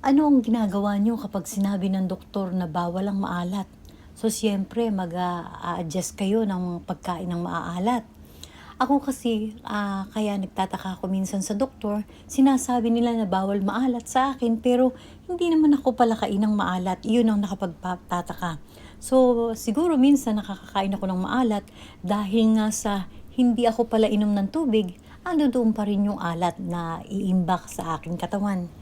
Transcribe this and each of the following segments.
Ano ang ginagawa nyo kapag sinabi ng doktor na bawal ang maalat? So, siyempre, mag-a-adjust kayo ng pagkain ng maaalat. Ako kasi, ah, kaya nagtataka ako minsan sa doktor, sinasabi nila na bawal maalat sa akin, pero hindi naman ako pala kainang maalat. Yun ang nakapagtataka. So, siguro minsan nakakakain ako ng maalat dahil nga sa hindi ako pala inom ng tubig, ando doon pa rin yung alat na iimbak sa aking katawan.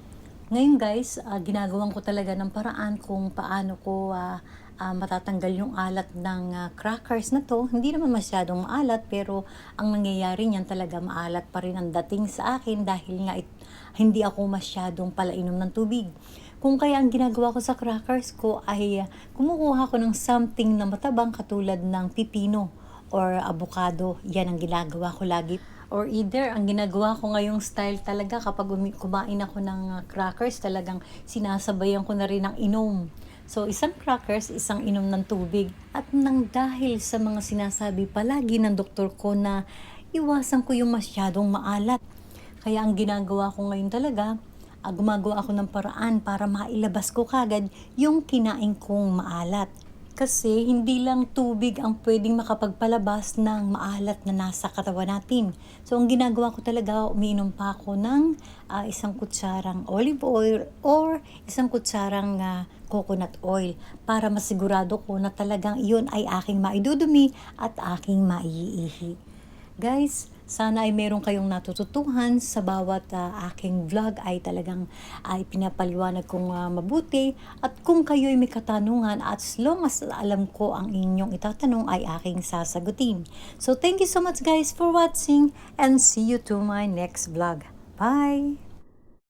Ngayon guys, ah, ginagawan ko talaga ng paraan kung paano ko ah, ah, matatanggal yung alat ng ah, crackers na to. Hindi naman masyadong maalat pero ang nangyayari niyan talaga maalat pa rin ang dating sa akin dahil nga it, hindi ako masyadong palainom ng tubig. Kung kaya ang ginagawa ko sa crackers ko ay ah, kumukuha ko ng something na matabang katulad ng pipino or avocado. Yan ang ginagawa ko lagi. Or either, ang ginagawa ko ngayong style talaga kapag kumain ako ng uh, crackers, talagang sinasabayan ko na rin ng inom. So, isang crackers, isang inom ng tubig. At nang dahil sa mga sinasabi palagi ng doktor ko na iwasan ko yung masyadong maalat. Kaya ang ginagawa ko ngayon talaga, ah, gumagawa ako ng paraan para mailabas ko kagad yung kinain kong maalat. Kasi hindi lang tubig ang pwedeng makapagpalabas ng maalat na nasa katawan natin. So ang ginagawa ko talaga, umiinom pa ako ng ah, isang kutsarang olive oil or isang kutsarang ah, coconut oil para masigurado ko na talagang iyon ay aking maidudumi at aking maiihi. Guys, sana ay meron kayong natututuhan sa bawat ah, aking vlog ay talagang ay pinapaliwanag kong ah, mabuti at kung kayo ay may katanungan at as long as alam ko ang inyong itatanong ay aking sasagutin. So thank you so much guys for watching and see you to my next vlog. Bye!